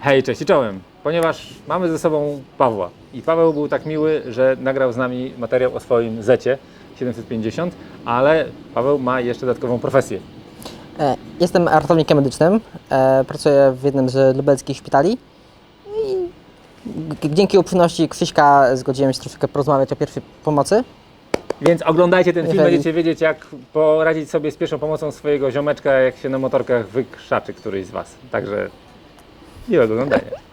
Hej, cześć i czołem. Ponieważ mamy ze sobą Pawła i Paweł był tak miły, że nagrał z nami materiał o swoim Zecie 750, ale Paweł ma jeszcze dodatkową profesję. E, Jestem ratownikiem medycznym. E, Pracuję w jednym z lubelskich szpitali. I g- dzięki uprzejmości Krzyśka zgodziłem się troszeczkę porozmawiać o pierwszej pomocy. Więc oglądajcie ten film, będziecie wiedzieć jak poradzić sobie z pierwszą pomocą swojego ziomeczka, jak się na motorkach wykrzaczy któryś z Was. Także miłego oglądania.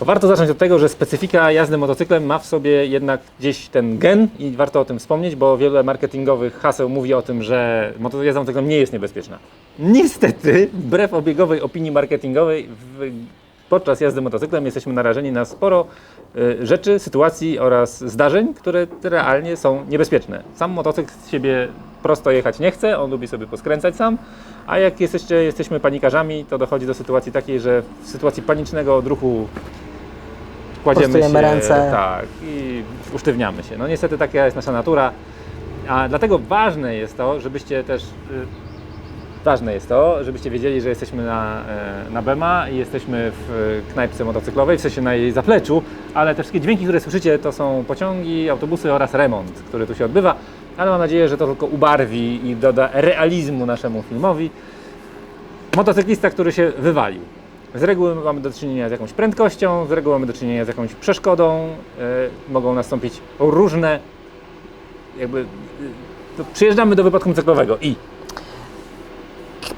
Warto zacząć od tego, że specyfika jazdy motocyklem ma w sobie jednak gdzieś ten gen i warto o tym wspomnieć, bo wiele marketingowych haseł mówi o tym, że jazda motocyklem nie jest niebezpieczna. Niestety, wbrew obiegowej opinii marketingowej, w, podczas jazdy motocyklem jesteśmy narażeni na sporo y, rzeczy, sytuacji oraz zdarzeń, które realnie są niebezpieczne. Sam motocykl z siebie prosto jechać nie chce, on lubi sobie poskręcać sam, a jak jesteście, jesteśmy panikarzami, to dochodzi do sytuacji takiej, że w sytuacji panicznego odruchu kładziemy się, ręce. tak, i usztywniamy się. No niestety taka jest nasza natura, a dlatego ważne jest to, żebyście też y, ważne jest to, żebyście wiedzieli, że jesteśmy na, e, na BEMA i jesteśmy w knajpce motocyklowej, w sensie na jej zapleczu, ale te wszystkie dźwięki, które słyszycie, to są pociągi, autobusy oraz remont, który tu się odbywa, ale mam nadzieję, że to tylko ubarwi i doda realizmu naszemu filmowi. Motocyklista, który się wywalił. Z reguły mamy do czynienia z jakąś prędkością, z reguły mamy do czynienia z jakąś przeszkodą. e, mogą nastąpić różne, jakby. to przyjeżdżamy do wypadku motocyklowego i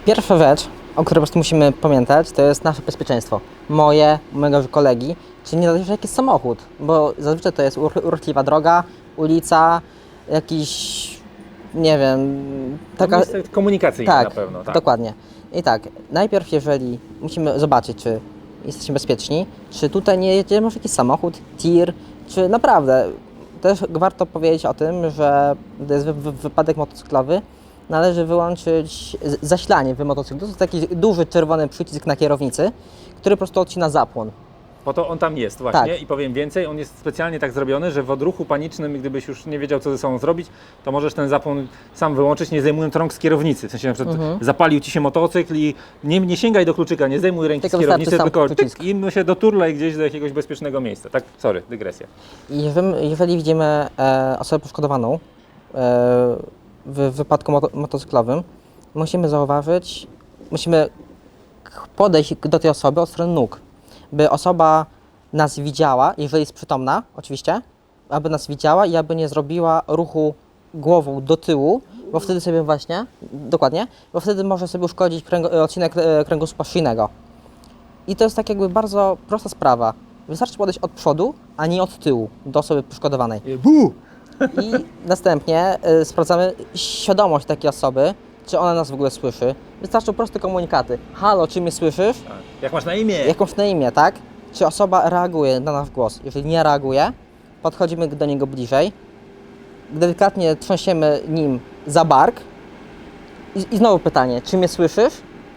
Pierwsza rzecz, o której po prostu musimy pamiętać, to jest nasze bezpieczeństwo. Moje, mojego kolegi, czyli nie zależy jaki jest samochód, bo zazwyczaj to jest ur- urchliwa droga, ulica, jakiś, nie wiem, taka... taka komunikacyjna Tak, na pewno. Tak. dokładnie. I tak, najpierw jeżeli musimy zobaczyć, czy jesteśmy bezpieczni, czy tutaj nie jedzie może jakiś samochód, tir, czy naprawdę też warto powiedzieć o tym, że gdy jest wy, wy, wypadek motocyklowy, należy wyłączyć zasilanie w motocyklu. To jest taki duży czerwony przycisk na kierownicy, który po prostu odcina zapłon. Po to on tam jest właśnie Tak. i powiem więcej, on jest specjalnie tak zrobiony, że w odruchu panicznym, gdybyś już nie wiedział co ze sobą zrobić, to możesz ten zapłon sam wyłączyć, nie zdejmując rąk z kierownicy. W sensie na przykład Mhm. zapalił Ci się motocykl i nie, nie sięgaj do kluczyka, nie zdejmuj ręki Tylko z kierownicy, tylko tyk, i my się doturlaj gdzieś do jakiegoś bezpiecznego miejsca. Tak, sorry, dygresja. Jeżeli, jeżeli widzimy e, osobę poszkodowaną e, w wypadku moto, motocyklowym, musimy zauważyć, musimy podejść do tej osoby od strony nóg, by osoba nas widziała, jeżeli jest przytomna, oczywiście, aby nas widziała i aby nie zrobiła ruchu głową do tyłu, bo wtedy sobie właśnie, dokładnie, bo wtedy może sobie uszkodzić kręgo, odcinek e, kręgosłupa szyjnego. I to jest tak jakby bardzo prosta sprawa. Wystarczy podejść od przodu, a nie od tyłu do osoby poszkodowanej. Bu! I następnie y, sprawdzamy świadomość takiej osoby, czy ona nas w ogóle słyszy. Wystarczą proste komunikaty. Halo, czy mnie słyszysz? Jak masz na imię? Jakąś na imię, tak? Czy osoba reaguje na nasz głos? Jeżeli nie reaguje, podchodzimy do niego bliżej, delikatnie trząsiemy nim za bark i, i znowu pytanie, czy mnie słyszysz?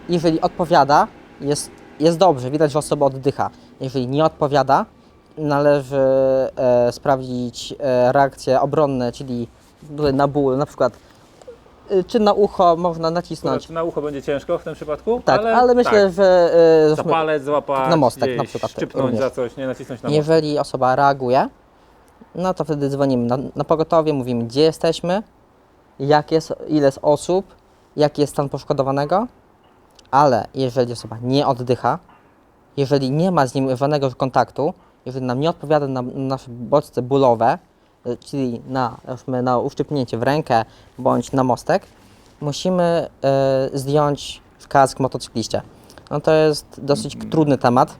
Jeżeli odpowiada, jest, jest dobrze, widać, że osoba oddycha. Jeżeli nie odpowiada, należy e, sprawdzić e, reakcje obronne, czyli tutaj na ból, na przykład czy na ucho można nacisnąć. Czy na ucho będzie ciężko w tym przypadku? Tak, ale, myślę, tak. że e, Za palec złapać, na mostek na przykład szczypnąć również. za coś, nie nacisnąć na mostek. Jeżeli osoba reaguje, no to wtedy dzwonimy na, na pogotowie, mówimy gdzie jesteśmy, jak jest, ile jest osób, jaki jest stan poszkodowanego, ale jeżeli osoba nie oddycha, jeżeli nie ma z nim żadnego kontaktu, jeżeli nam nie odpowiada na nasze bodźce bólowe, y, czyli na, na uszczypnięcie w rękę bądź na mostek, musimy y, zdjąć kask motocykliście. No to jest dosyć trudny temat.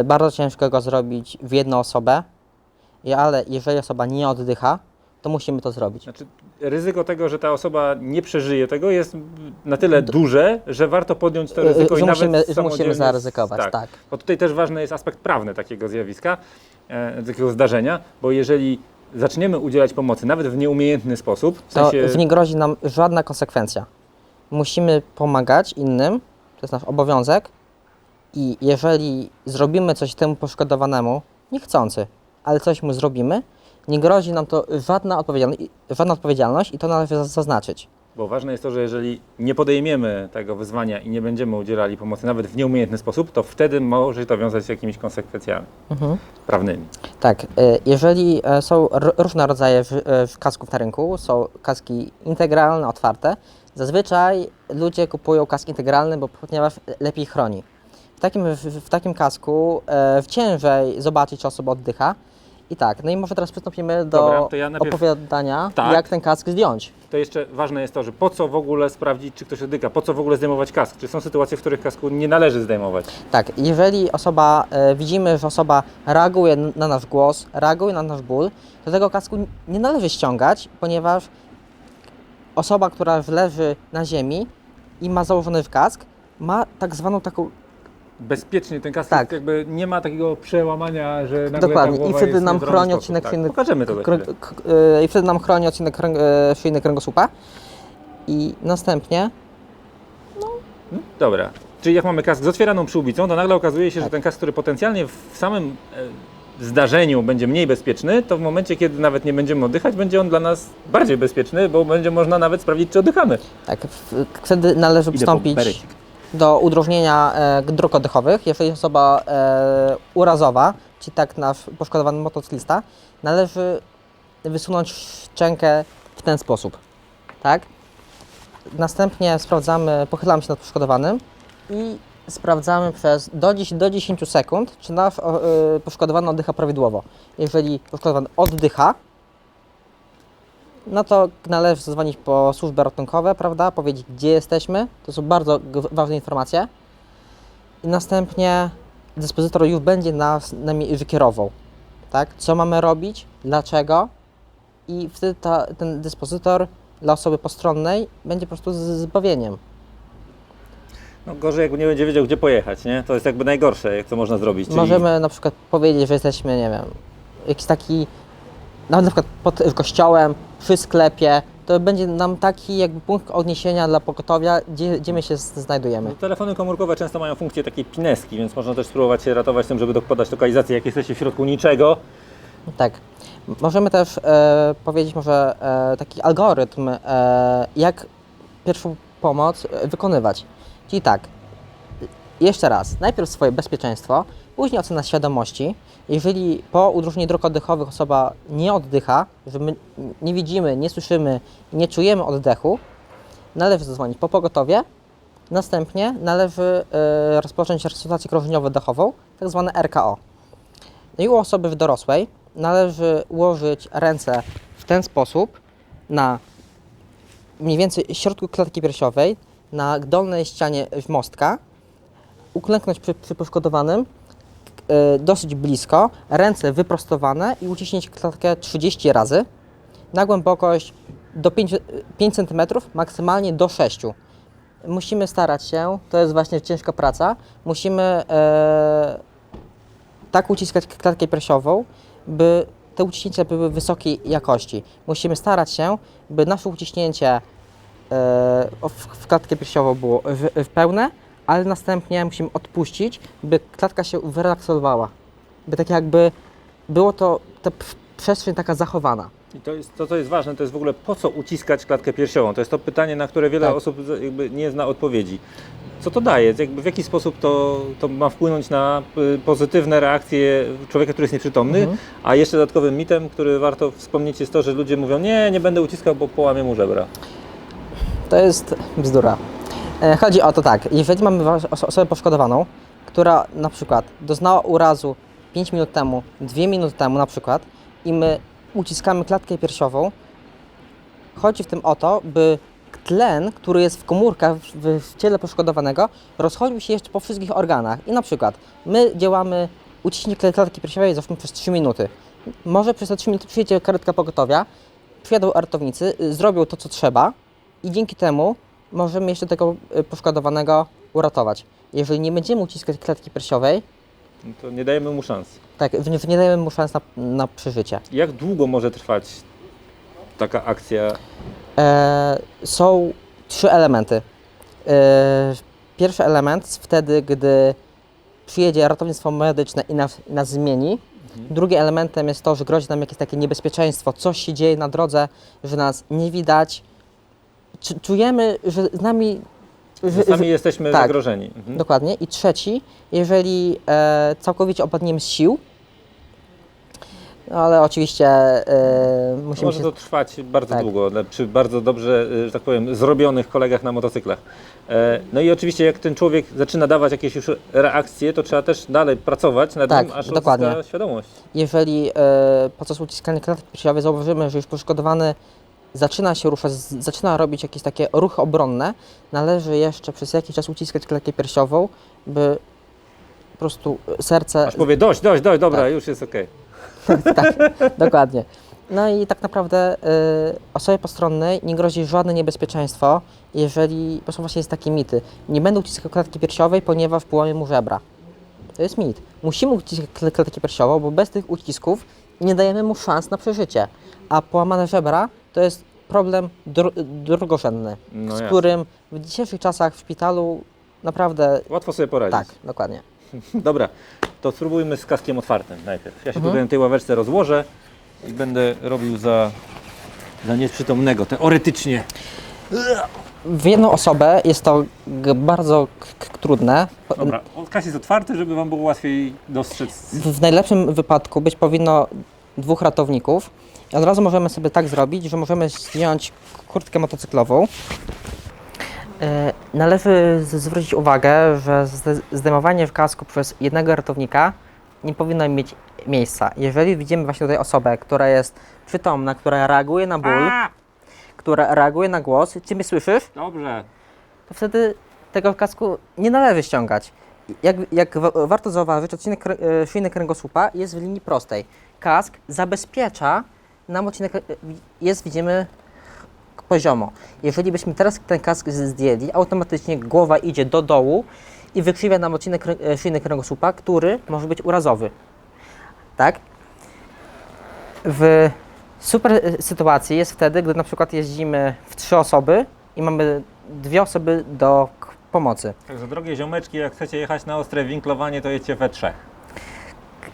Y, bardzo ciężko go zrobić w jedną osobę, ale jeżeli osoba nie oddycha, to musimy to zrobić. Znaczy, ryzyko tego, że ta osoba nie przeżyje tego jest na tyle duże, że warto podjąć to Y, y, ryzyko i nawet musimy- że samodzielnie- musimy zaryzykować, Tak. tak. Bo tutaj też ważny jest aspekt prawny takiego zjawiska, e, takiego zdarzenia, bo jeżeli zaczniemy udzielać pomocy nawet w nieumiejętny sposób, w To sensie w nie grozi nam żadna konsekwencja. Musimy pomagać innym, to jest nasz obowiązek i jeżeli zrobimy coś temu poszkodowanemu, niechcący, ale coś mu zrobimy, nie grozi nam to żadna odpowiedzialność, żadna odpowiedzialność i to należy za- zaznaczyć. Bo ważne jest to, że jeżeli nie podejmiemy tego wyzwania i nie będziemy udzielali pomocy nawet w nieumiejętny sposób, to wtedy może się to wiązać z jakimiś konsekwencjami prawnymi. Tak, y, jeżeli e, są różne rodzaje e, kasków na rynku, są kaski integralne, otwarte, zazwyczaj ludzie kupują kask integralny, bo ponieważ lepiej chroni. W takim, w, w takim kasku e, ciężej zobaczyć, czy osoba oddycha. I tak, no i może teraz przystąpimy do Dobra, to ja najpierw- opowiadania, Tak. jak ten kask zdjąć. To jeszcze ważne jest to, że po co w ogóle sprawdzić, czy ktoś oddycha, po co w ogóle zdejmować kask. Czy są sytuacje, w których kasku nie należy zdejmować? Tak, jeżeli osoba, e, widzimy, że osoba reaguje n- na nasz głos, reaguje na nasz ból, to tego kasku n- nie należy ściągać, ponieważ osoba, która leży na ziemi i ma założony w kask, ma tak zwaną taką, Bezpiecznie ten kask Tak. jakby nie ma takiego przełamania, że nagle Dokładnie. ta I głowa wtedy jest nam chroni odcinek tak. szyjny- Pokażemy to za krę, chwilę. k, e, i wtedy nam chroni odcinek kręg, e, szyjny kręgosłupa i następnie, Hmm? Dobra. Czyli jak mamy kask z otwieraną przyłbicą, to nagle okazuje się, że Tak. ten kask, który potencjalnie w samym e, zdarzeniu będzie mniej bezpieczny, to w momencie, kiedy nawet nie będziemy oddychać, będzie on dla nas bardziej bezpieczny, bo będzie można nawet sprawdzić, czy oddychamy. tak, w, wtedy należy Idę po berecik. Do udrożnienia e, dróg oddechowych. Jeżeli osoba e, urazowa, czy tak nasz poszkodowany motocyklista, należy wysunąć szczękę w ten sposób. Tak? Następnie sprawdzamy, pochylamy się nad poszkodowanym i sprawdzamy przez do 10, do 10 sekund, czy nasz e, poszkodowany oddycha prawidłowo. Jeżeli poszkodowany oddycha, no to należy zadzwonić po służby ratunkowe, prawda? Powiedzieć, gdzie jesteśmy. To są bardzo ważne informacje. I następnie dyspozytor już będzie nas nami wykierował. Tak? Co mamy robić, dlaczego. I wtedy ta, ten dyspozytor dla osoby postronnej będzie po prostu z- zbawieniem. No gorzej, jakby nie będzie wiedział, gdzie pojechać, nie? To jest jakby najgorsze, jak to można zrobić. Czyli Możemy na przykład powiedzieć, że jesteśmy, nie wiem, jakiś taki, nawet na przykład pod kościołem, przy sklepie. To będzie nam taki jakby punkt odniesienia dla pogotowia, gdzie, gdzie my się z- znajdujemy. No, telefony komórkowe często mają funkcję takiej pineski, więc można też spróbować się ratować tym, żeby podać lokalizację, jak jesteście w środku niczego. Tak. Możemy też e, powiedzieć może e, taki algorytm, e, jak pierwszą pomoc e, wykonywać. Czyli tak, jeszcze raz, najpierw swoje bezpieczeństwo, później ocena świadomości. Jeżeli po udrożnieniu dróg oddechowych osoba nie oddycha, że my nie widzimy, nie słyszymy, nie czujemy oddechu, należy zadzwonić po pogotowie. Następnie należy e, rozpocząć resuscytację krążeniowo-dechową, tak zwane RKO. No i u osoby w dorosłej należy ułożyć ręce w ten sposób na mniej więcej środku klatki piersiowej, na dolnej ścianie mostka, uklęknąć przy, przy poszkodowanym e, dosyć blisko, ręce wyprostowane i uciśnięć klatkę 30 razy na głębokość do 5, 5 cm, maksymalnie do 6 musimy starać się, to jest właśnie ciężka praca, musimy e, tak uciskać klatkę piersiową, by te uciśnięcia były wysokiej jakości. Musimy starać się, by nasze uciśnięcie e, w, w klatkę piersiową było w, w pełne, ale następnie musimy odpuścić, by klatka się wyrelaksowała. By tak jakby było to, ta przestrzeń taka zachowana. I to, jest, to, co jest ważne, to jest w ogóle po co uciskać klatkę piersiową. To jest to pytanie, na które wiele Tak. osób nie zna odpowiedzi. Co to daje? Jakby w jaki sposób to, to ma wpłynąć na y, pozytywne reakcje człowieka, który jest nieprzytomny? Mhm. A jeszcze dodatkowym mitem, który warto wspomnieć jest to, że ludzie mówią, nie, nie będę uciskał, bo połamie mu żebra. To jest bzdura. E, Chodzi o to tak, jeżeli mamy osobę poszkodowaną, która na przykład doznała urazu 5 minut temu, 2 minuty temu na przykład i my uciskamy klatkę piersiową, chodzi w tym o to, by tlen, który jest w komórkach w, w ciele poszkodowanego, rozchodził się jeszcze po wszystkich organach. I na przykład my działamy uciśnij kl- klatki piersiowej załóżmy przez 3 minuty. Może przez te 3 minuty przyjedzie karetka pogotowia, przyjadą ratownicy, y, zrobią to, co trzeba i dzięki temu możemy jeszcze tego y, poszkodowanego uratować. Jeżeli nie będziemy uciskać klatki piersiowej, No to nie dajemy mu szans. tak, nie dajemy mu szans na, na przeżycie. Jak długo może trwać taka akcja? E, są trzy elementy. E, pierwszy element wtedy, gdy przyjedzie ratownictwo medyczne i nas, i nas zmieni. Drugim elementem jest to, że grozi nam jakieś takie niebezpieczeństwo, coś się dzieje na drodze, że nas nie widać. Czu- czujemy, że z nami... Że sami jesteśmy tak. zagrożeni. Mhm. Dokładnie. I trzeci, jeżeli e, całkowicie opadniemy z sił, no ale oczywiście e, musimy Może się... to trwać bardzo Tak. długo, przy bardzo dobrze, y, że tak powiem, zrobionych kolegach na motocyklach. E, No i oczywiście jak ten człowiek zaczyna dawać jakieś już reakcje, to trzeba też dalej pracować nad Tak, nim, aż dokładnie. świadomość. Jeżeli e, podczas uciskania klatki piersiowej zauważymy, że już poszkodowany zaczyna się ruszać, zaczyna robić jakieś takie ruchy obronne, należy jeszcze przez jakiś czas uciskać klatkę piersiową, by po prostu serce... Aż powie dość, dość, dość, dobra, Tak. już jest okej. tak, dokładnie. No i tak naprawdę y, osobie postronnej nie grozi żadne niebezpieczeństwo, jeżeli, proszę właśnie jest takie mity, nie będę uciskał klatki piersiowej, ponieważ połamie mu żebra. To jest mit. Musimy uciskać kl- klatkę piersiową, bo bez tych ucisków nie dajemy mu szans na przeżycie. A połamane żebra to jest problem dro- drugorzędny, No z jasne. którym w dzisiejszych czasach w szpitalu naprawdę Łatwo sobie poradzić. tak, dokładnie. Dobra, to spróbujmy z kaskiem otwartym najpierw. Ja się Mhm. tutaj na tej ławeczce rozłożę i będę robił za, za nieprzytomnego, teoretycznie. W jedną osobę jest to bardzo trudne. Dobra, kask jest otwarty, żeby Wam było łatwiej dostrzec. W, w najlepszym wypadku być powinno dwóch ratowników. I od razu możemy sobie tak zrobić, że możemy zdjąć kurtkę motocyklową. E, Należy zwrócić uwagę, że zde- zdejmowanie w kasku przez jednego ratownika nie powinno mieć miejsca. Jeżeli widzimy właśnie tutaj osobę, która jest przytomna, która reaguje na ból, która reaguje na głos, czy mnie słyszysz? Dobrze. to wtedy tego kasku nie należy ściągać. Jak, jak wa- warto zauważyć, odcinek e, szyjny kręgosłupa jest w linii prostej. Kask zabezpiecza nam odcinek, e, jest widzimy poziomo. Jeżeli byśmy teraz ten kask zdjęli, automatycznie głowa idzie do dołu i wykrzywia nam odcinek e, szyjny kręgosłupa, który może być urazowy. Tak? W super e, sytuacji jest wtedy, gdy na przykład jeździmy w trzy osoby i mamy dwie osoby do pomocy. Także drogie ziomeczki, jak chcecie jechać na ostre winklowanie, to jedźcie we trzech.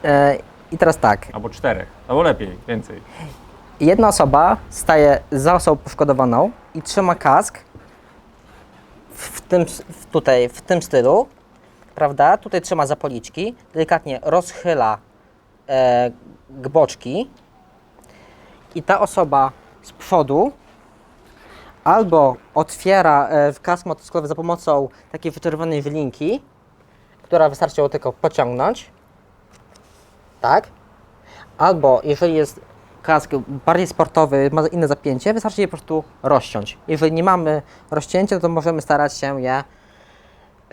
E, I teraz tak, Albo czterech. Albo lepiej, więcej. Jedna osoba staje za osobą poszkodowaną i trzyma kask w tym, w tutaj, w tym stylu, prawda? Tutaj trzyma za policzki, delikatnie rozchyla e, i ta osoba z przodu albo otwiera e, kask motocyklowy za pomocą takiej wyczerwonej wylinki, która wystarczy ją tylko pociągnąć, tak? Albo jeżeli jest kask bardziej sportowy, ma inne zapięcie, wystarczy je po prostu rozciąć. Jeżeli nie mamy rozcięcia, to możemy starać się je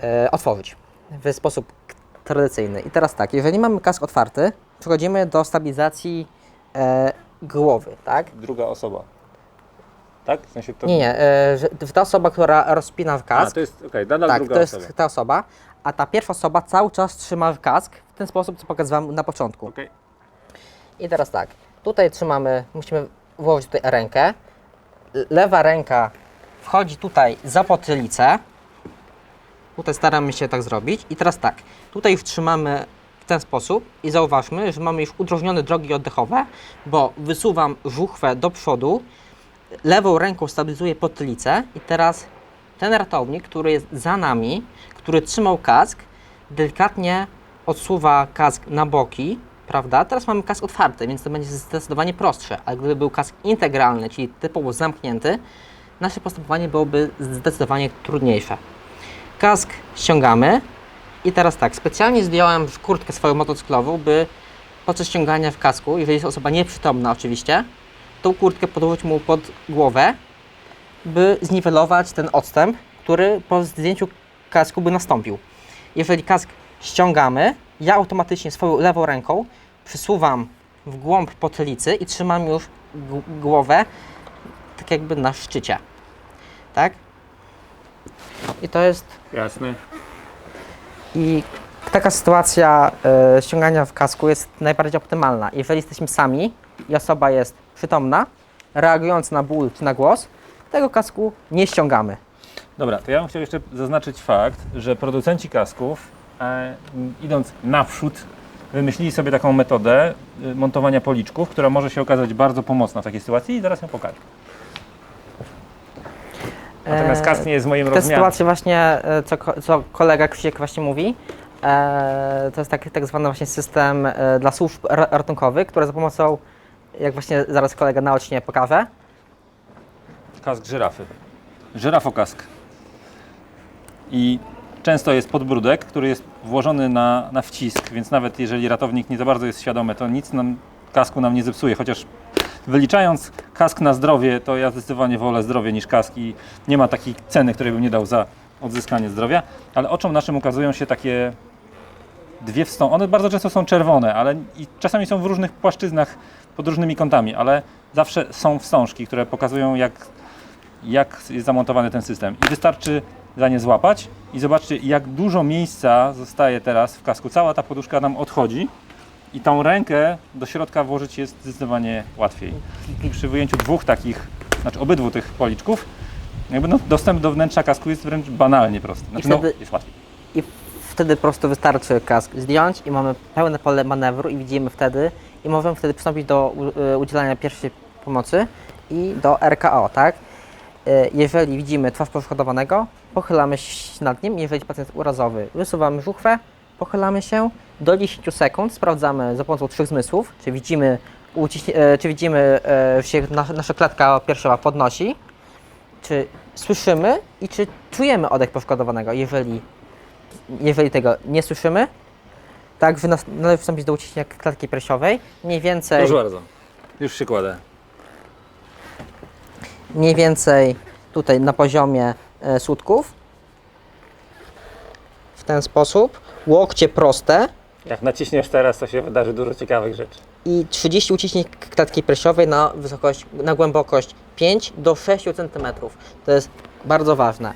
e, otworzyć w sposób tradycyjny. I teraz tak, jeżeli mamy kask otwarty, przechodzimy do stabilizacji e, głowy, tak? Druga osoba. Tak? W sensie to... Nie, nie, e, że ta osoba, która rozpina w A, kask, to jest, okej, nadal tak, druga to jest osoba. ta osoba, a ta pierwsza osoba cały czas trzyma w kask w ten sposób, co pokazywałem na początku. Okej. I teraz tak, tutaj trzymamy, musimy włożyć tutaj rękę. Lewa ręka wchodzi tutaj za potylicę. Tutaj staramy się tak zrobić. I teraz tak, tutaj już trzymamy w ten sposób i zauważmy, że mamy już udrożnione drogi oddechowe, bo wysuwam żuchwę do przodu, lewą ręką stabilizuję potylicę i teraz ten ratownik, który jest za nami, który trzymał kask, delikatnie odsuwa kask na boki, prawda? Teraz mamy kask otwarty, więc to będzie zdecydowanie prostsze, ale gdyby był kask integralny, czyli typowo zamknięty, nasze postępowanie byłoby zdecydowanie trudniejsze. Kask ściągamy i teraz tak, specjalnie zdjąłem kurtkę swoją motocyklową, by podczas ściągania w kasku, jeżeli jest osoba nieprzytomna oczywiście, tą kurtkę podłożyć mu pod głowę, by zniwelować ten odstęp, który po zdjęciu kasku by nastąpił. Jeżeli kask ściągamy, ja automatycznie swoją lewą ręką przysuwam w głąb potylicy i trzymam już głowę tak jakby na szczycie. Tak? I to jest Jasne. i taka sytuacja e, ściągania w kasku jest najbardziej optymalna. Jeżeli jesteśmy sami i osoba jest przytomna, reagując na ból czy na głos, tego kasku nie ściągamy. Dobra, to ja bym chciał jeszcze zaznaczyć fakt, że producenci kasków, e, idąc naprzód, wymyślili sobie taką metodę y, montowania policzków, która może się okazać bardzo pomocna w takiej sytuacji i zaraz ją pokażę. Natomiast E, kask nie jest w moim Te rozmiarze. sytuacje właśnie, e, co, co kolega Krzysiek właśnie mówi, e, to jest taki tak zwany właśnie system e, dla służb ra- ratunkowych, które za pomocą, jak właśnie zaraz kolega naocznie pokaże, Kask żyrafy. Żyrafokask. I często jest podbródek, który jest włożony na, na wcisk, więc nawet jeżeli ratownik nie za bardzo jest świadomy, to nic nam kasku nam nie zepsuje, chociaż wyliczając kask na zdrowie, to ja zdecydowanie wolę zdrowie niż kask i nie ma takiej ceny, której bym nie dał za odzyskanie zdrowia, ale oczom naszym ukazują się takie dwie wstążki. One bardzo często są czerwone, ale i czasami są w różnych płaszczyznach, pod różnymi kątami, ale zawsze są wstążki, które pokazują jak, jak jest zamontowany ten system. I wystarczy za nie złapać i zobaczcie jak dużo miejsca zostaje teraz w kasku. Cała ta poduszka nam odchodzi i tą rękę do środka włożyć jest zdecydowanie łatwiej. I przy wyjęciu dwóch takich, znaczy obydwu tych policzków, jakby no, dostęp do wnętrza kasku jest wręcz banalnie prosty. Znaczy, wtedy- no, jest łatwiej. i wtedy po prostu wystarczy kask zdjąć i mamy pełne pole manewru i widzimy wtedy i możemy wtedy przystąpić do e, udzielania pierwszej pomocy i do RKO, tak? E, Jeżeli widzimy twarz poszkodowanego, pochylamy się nad nim, jeżeli pacjent jest urazowy, wysuwamy żuchwę, pochylamy się, do 10 sekund sprawdzamy za pomocą trzech zmysłów, czy widzimy, e, czy widzimy, e, że się nasza, klatka piersiowa podnosi, czy słyszymy i czy czujemy oddech poszkodowanego. Jeżeli, jeżeli tego nie słyszymy, także należy wstąpić do uciśnienia klatki piersiowej. Mniej więcej, Proszę bardzo. Już się kładę. mniej więcej tutaj na poziomie sutków. W ten sposób. Łokcie proste Jak naciśniesz teraz, to się wydarzy dużo ciekawych rzeczy. i 30 uciśnięć klatki piersiowej na wysokość, na głębokość 5 do 6 cm. To jest bardzo ważne.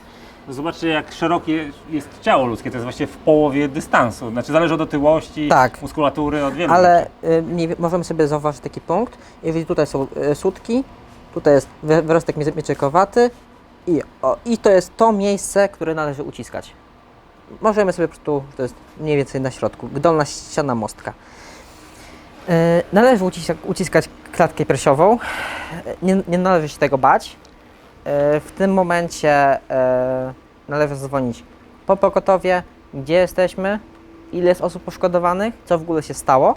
Zobaczcie, jak szerokie jest ciało ludzkie. To jest właśnie w połowie dystansu. Znaczy, zależy od otyłości, Tak. muskulatury, od wielu Ale y, wie- możemy sobie zauważyć taki punkt. Jeżeli tutaj są y, sutki, tutaj jest wy- wyrostek mie- mieczykowaty i, o, i to jest to miejsce, które należy uciskać. Możemy sobie prostu, to jest mniej więcej na środku, dolna ściana mostka. Y, należy uciskać, uciskać klatkę piersiową, nie, nie należy się tego bać. Y, w tym momencie y, należy zadzwonić po pogotowie, gdzie jesteśmy, ile jest osób poszkodowanych, co w ogóle się stało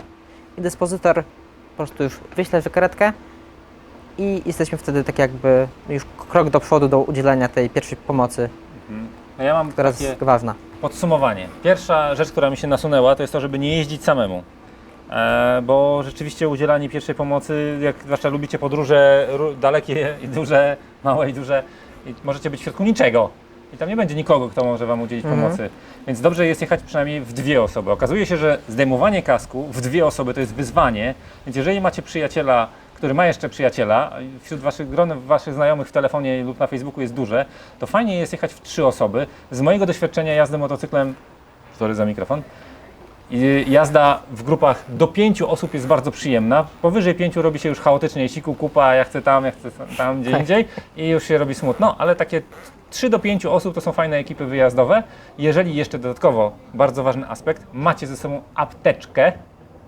i dyspozytor po prostu już wyśle karetkę i jesteśmy wtedy tak jakby już krok do przodu do udzielenia tej pierwszej pomocy, No ja mam która takie jest ważna. podsumowanie. Pierwsza rzecz, która mi się nasunęła, to jest to, żeby nie jeździć samemu. E, bo rzeczywiście udzielanie pierwszej pomocy, jak zwłaszcza lubicie podróże ró- dalekie i duże, małe i duże, i możecie być w środku niczego. I tam nie będzie nikogo, kto może Wam udzielić Mhm. pomocy. Więc dobrze jest jechać przynajmniej w dwie osoby. Okazuje się, że zdejmowanie kasku w dwie osoby to jest wyzwanie, więc jeżeli macie przyjaciela, który ma jeszcze przyjaciela, wśród waszych gron waszych znajomych w telefonie lub na Facebooku jest duże, to fajnie jest jechać w trzy osoby. Z mojego doświadczenia jazdy motocyklem, sorry za mikrofon, jazda w grupach do pięciu osób jest bardzo przyjemna. Powyżej pięciu robi się już chaotycznie, siku, kupa, ja chcę tam, ja chcę tam, gdzie indziej i już się robi smutno, ale takie 3 do 5 osób to są fajne ekipy wyjazdowe. Jeżeli jeszcze dodatkowo, bardzo ważny aspekt, macie ze sobą apteczkę,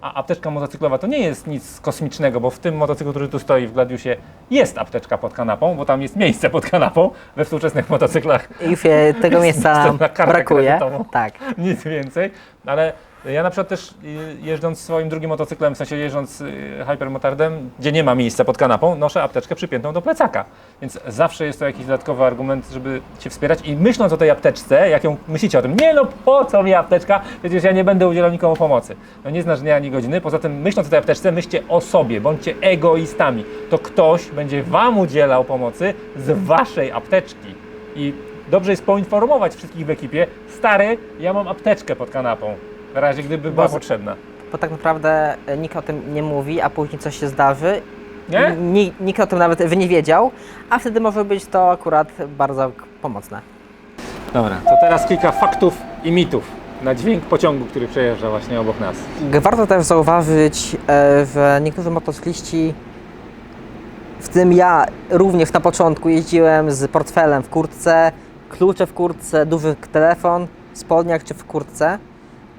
a apteczka motocyklowa to nie jest nic kosmicznego, bo w tym motocyklu, który tu stoi w Gladiusie, jest apteczka pod kanapą, bo tam jest miejsce pod kanapą we współczesnych motocyklach I już tego miejsca brakuje. kredytową. Tak. nic więcej, ale ja na przykład też y, jeżdżąc swoim drugim motocyklem, w sensie jeżdżąc y, hypermotardem, gdzie nie ma miejsca pod kanapą, noszę apteczkę przypiętą do plecaka. Więc zawsze jest to jakiś dodatkowy argument, żeby się wspierać i myśląc o tej apteczce, jak ją myślicie o tym, nie no po co mi apteczka, przecież ja nie będę udzielał nikomu pomocy. No nie znasz dnia ani godziny, poza tym myśląc o tej apteczce, myślcie o sobie, bądźcie egoistami. To ktoś będzie wam udzielał pomocy z waszej apteczki. I dobrze jest poinformować wszystkich w ekipie, stary, ja mam apteczkę pod kanapą, w razie gdyby była Bo potrzebna. Bo tak naprawdę e, nikt o tym nie mówi, a później coś się zdarzy. Nie? Ni- Nikt o tym nawet by nie wiedział, a wtedy może być to akurat bardzo pomocne. Dobra, to teraz kilka faktów i mitów na dźwięk pociągu, który przejeżdża właśnie obok nas. Warto też zauważyć, e, że niektórzy motocykliści, w tym ja również na początku jeździłem z portfelem w kurtce, klucze w kurtce, duży telefon, spodniak czy w kurtce.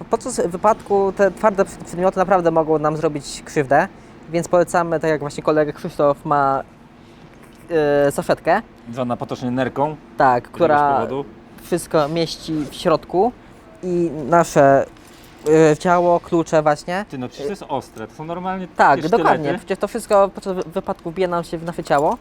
Po- Podczas wypadku te twarde przedmioty naprawdę mogą nam zrobić krzywdę, więc polecamy, tak jak właśnie kolega Krzysztof ma e, saszetkę, Zwana potocznie nerką. tak, która wszystko mieści w środku i nasze e, ciało, klucze właśnie. Ty no, czy to jest ostre? To są normalnie Tak, dokładnie. Przecież to wszystko podczas wy- wypadku bije nam się w nasze ciało.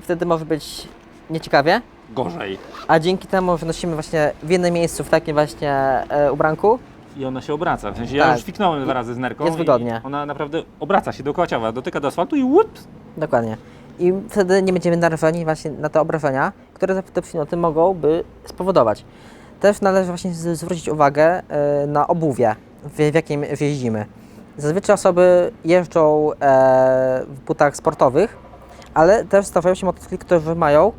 Wtedy może być nieciekawie. Gorzej. A dzięki temu, że nosimy właśnie w jednym miejscu w takim właśnie e, ubranku, I ona się obraca. W sensie ja Tak. już fiknąłem dwa razy z nerką. Jest wygodnie. I ona naprawdę obraca się dookoła ciała. Dotyka do asfaltu i łup! dokładnie. I wtedy nie będziemy narażeni właśnie na te obrażenia, które te przedmioty mogą by spowodować. Też należy właśnie z- zwrócić uwagę e, na obuwie, w, w jakim jeździmy. Zazwyczaj osoby jeżdżą e, w butach sportowych, ale też zdarzają się motocykli, którzy mają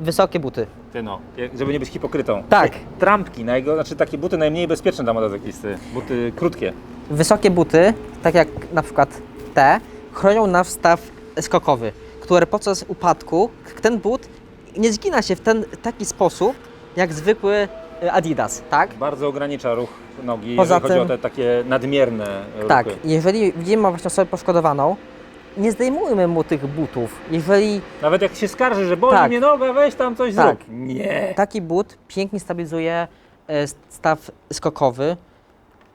wysokie buty. Ty no, jak- żeby nie być hipokrytą. Tak. Trampki, najgo, znaczy takie buty najmniej bezpieczne dla motocyklisty. Buty krótkie. Wysokie buty, tak jak na przykład te, chronią nasz staw skokowy, który podczas upadku ten but nie zgina się w ten taki sposób jak zwykły e, Adidas, tak? Bardzo ogranicza ruch nogi, Poza jeżeli chodzi o tym- te takie nadmierne Tak, ruchy. jeżeli widzimy właśnie osobę poszkodowaną, nie zdejmujmy mu tych butów. Jeżeli Nawet jak się skarży, że boli Tak. mnie noga, weź tam coś Tak. zrób. Nie. taki but pięknie stabilizuje e, staw skokowy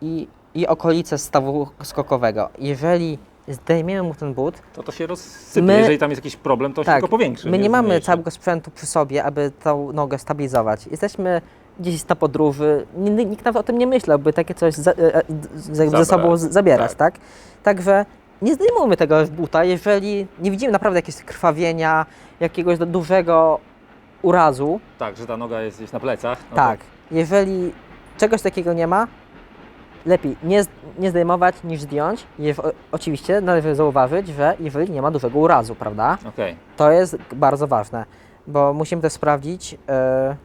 i, i okolice stawu skokowego. Jeżeli zdejmiemy mu ten but, To to się rozsypie. My- Jeżeli tam jest jakiś problem, to się tak, tylko powiększy. my nie mamy zmniejszy. całego sprzętu przy sobie, aby tą nogę stabilizować. Jesteśmy gdzieś na podróży, nikt nawet o tym nie myślał, by takie coś za, e, e, sobą zabierać, tak. tak. Także nie zdejmujmy tego z buta, jeżeli nie widzimy naprawdę jakiegoś krwawienia, jakiegoś dużego urazu, Tak, że ta noga jest gdzieś na plecach. no tak. Jeżeli czegoś takiego nie ma, lepiej nie, nie zdejmować niż zdjąć. Jeż, o, oczywiście należy zauważyć, że jeżeli nie ma dużego urazu, prawda? To okej. To jest bardzo ważne, bo musimy też sprawdzić, e,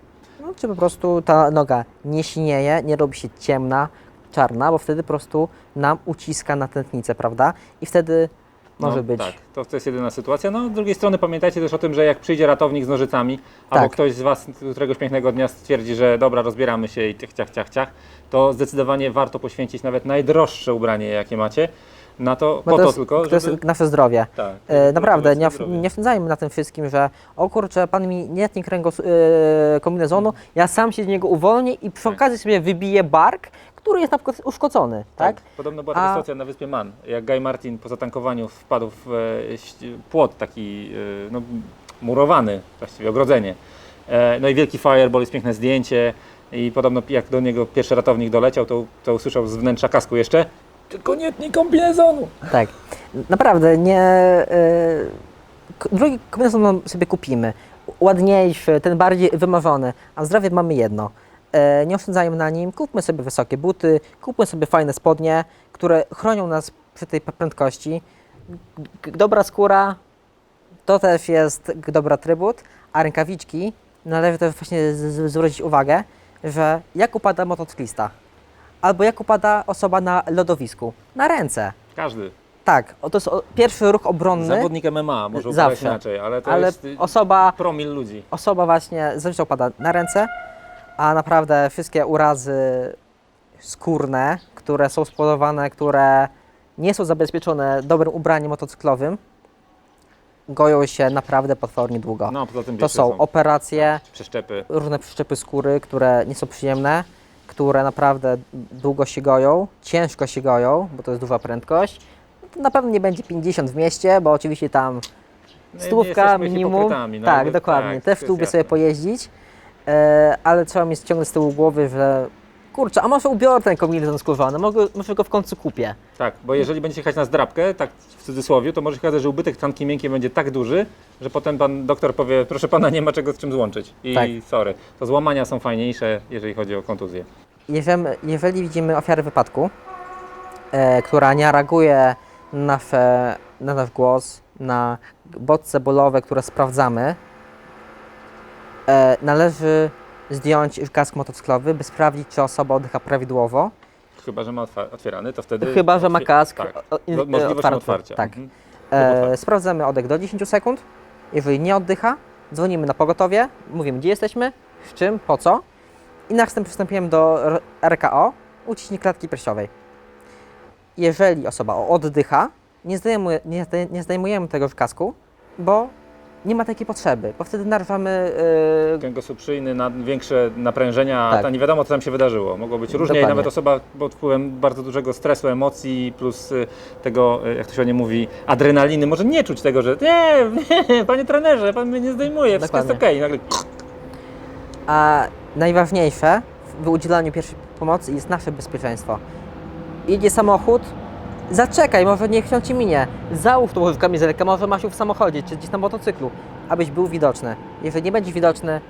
no, czy po prostu ta noga nie sinieje, nie robi się ciemna, czarna, bo wtedy po prostu nam uciska na tętnicę, prawda? I wtedy może no, być. Tak, to, to jest jedyna sytuacja. No, z drugiej strony pamiętajcie też o tym, że jak przyjdzie ratownik z nożycami, albo Tak. ktoś z Was któregoś pięknego dnia stwierdzi, że dobra, rozbieramy się i tych ciach, ciach, ciach, to zdecydowanie warto poświęcić nawet najdroższe ubranie, jakie macie, na to, Bo po to, to, jest, tylko, to jest żeby... nasze zdrowie. Tak, E, naprawdę, nie, zdrowie. nie wsadzajmy na tym wszystkim, że o kurczę, pan mi nie tnie kręgos, e, kombinezonu, ja sam się z niego uwolnię i przy Tak. okazji sobie wybiję bark, który jest na przykład uszkodzony, tak? Podobno była taka A- sytuacja na wyspie Man, jak Guy Martin po zatankowaniu wpadł w e, płot taki e, no, murowany, właściwie ogrodzenie. E, no i wielki fireball, jest piękne zdjęcie i podobno jak do niego pierwszy ratownik doleciał, to, to usłyszał z wnętrza kasku jeszcze tylko nie tnij kombinezonu! Tak. Naprawdę, nie. y, drugi kombinezon nam sobie kupimy. Ładniejszy, ten bardziej wymarzony, a zdrowie mamy jedno. E, nie oszczędzajmy na nim, kupmy sobie wysokie buty, kupmy sobie fajne spodnie, które chronią nas przy tej prędkości. Dobra skóra to też jest dobry atrybut, a rękawiczki należy też właśnie zwrócić uwagę, że jak upada motocyklista, albo jak upada osoba na lodowisku, na ręce. Każdy. Tak, o, to jest o, pierwszy ruch obronny, Zawodnik MMA może upadać Zawsze. inaczej, ale to ale jest y, osoba, promil ludzi. osoba właśnie zazwyczaj pada na ręce, a naprawdę wszystkie urazy skórne, które są spowodowane, które nie są zabezpieczone dobrym ubraniem motocyklowym, goją się naprawdę potwornie długo. No, poza tym to wiecie, są operacje, przeszczepy. różne przyczepy skóry, które nie są przyjemne, które naprawdę długo się goją, ciężko się goją, bo to jest duża prędkość. Na pewno nie będzie 50 w mieście, bo oczywiście tam No nie stówka minimum. no tak, dokładnie. tak, Też to jest sobie pojeździć, e, ale trzeba mieć ciągle z tyłu głowy, że kurczę, a może ubiorę ten kombinezon skórzany, może, może go w końcu kupię. Tak, bo jeżeli będziecie jechać na zdrabkę, tak w cudzysłowie, to może się okazać, że ubytek tkanki miękkiej będzie tak duży, że potem pan doktor powie, proszę pana, nie ma czego z czym złączyć. I Tak. sorry, to złamania są fajniejsze, jeżeli chodzi o kontuzję. Jeżeli, jeżeli widzimy ofiarę wypadku, e, która nie reaguje na, nasze, na nasz głos, na bodźce bólowe, które sprawdzamy, e, należy zdjąć kask motocyklowy, by sprawdzić, czy osoba oddycha prawidłowo. Chyba, że ma otwierany, to wtedy... Chyba, że ma kask Tak, o- o- mo- e, możliwość otwarty. otwarcia. Tak. Mhm. E, sprawdzamy oddech do 10 sekund. Jeżeli nie oddycha, dzwonimy na pogotowie, mówimy gdzie jesteśmy, z czym, po co i następnie przystępujemy do RKO, uciśnij klatki piersiowej. Jeżeli osoba oddycha, nie zdejmuje, nie, zdej- nie zdejmujemy tego w kasku, bo nie ma takiej potrzeby, bo wtedy narażamy yy, Kręgosłup szyjny na większe naprężenia, Tak. a nie wiadomo co tam się wydarzyło. Mogło być różnie i nawet osoba pod wpływem bardzo dużego stresu, emocji plus y, tego, y, jak to się ładnie mówi, adrenaliny, może nie czuć tego, że nie, nie panie trenerze, pan mnie nie zdejmuje, wszystko jest okej. Nagle A najważniejsze w udzielaniu pierwszej pomocy jest nasze bezpieczeństwo. Jedzie samochód, zaczekaj, może niech on ci minie. Załóż tą kamizelkę, może masz ją w samochodzie, czy gdzieś na motocyklu, abyś był widoczny. Jeżeli nie będziesz widoczny,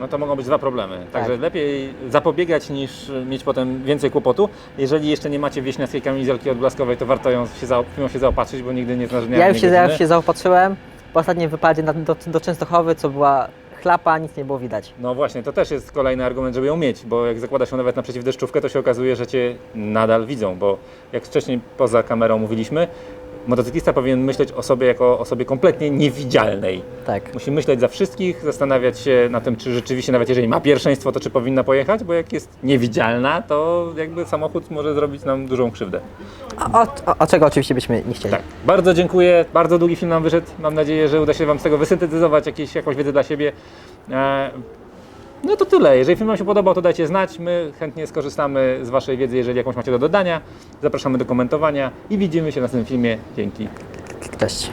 No to mogą być dwa problemy. Także Tak. lepiej zapobiegać niż mieć potem więcej kłopotu. Jeżeli jeszcze nie macie wieśniackiej kamizelki odblaskowej, to warto ją się, za, ją się zaopatrzyć, bo nigdy nie znasz dnia ja już się, ja godziny. już się zaopatrzyłem. Po ostatnim wypadzie na, do, do Częstochowy, co była chlapa, nic nie było widać. No właśnie, to też jest kolejny argument, żeby ją mieć, bo jak zakłada się nawet na przeciwdeszczówkę, to się okazuje, że Cię nadal widzą, bo jak wcześniej poza kamerą mówiliśmy, motocyklista powinien myśleć o sobie jako o osobie kompletnie niewidzialnej. Tak. Musi myśleć za wszystkich, zastanawiać się na tym, czy rzeczywiście, nawet jeżeli ma pierwszeństwo, to czy powinna pojechać, bo jak jest niewidzialna, to jakby samochód może zrobić nam dużą krzywdę. A, o, o, o czego oczywiście byśmy nie chcieli. Tak, bardzo dziękuję. Bardzo długi film nam wyszedł. Mam nadzieję, że uda się Wam z tego wysyntetyzować jakieś, jakąś wiedzę dla siebie. E, no to tyle. Jeżeli film Wam się podobał, to dajcie znać. My chętnie skorzystamy z Waszej wiedzy, jeżeli jakąś macie do dodania. Zapraszamy do komentowania i widzimy się na następnym filmie. Dzięki. Cześć.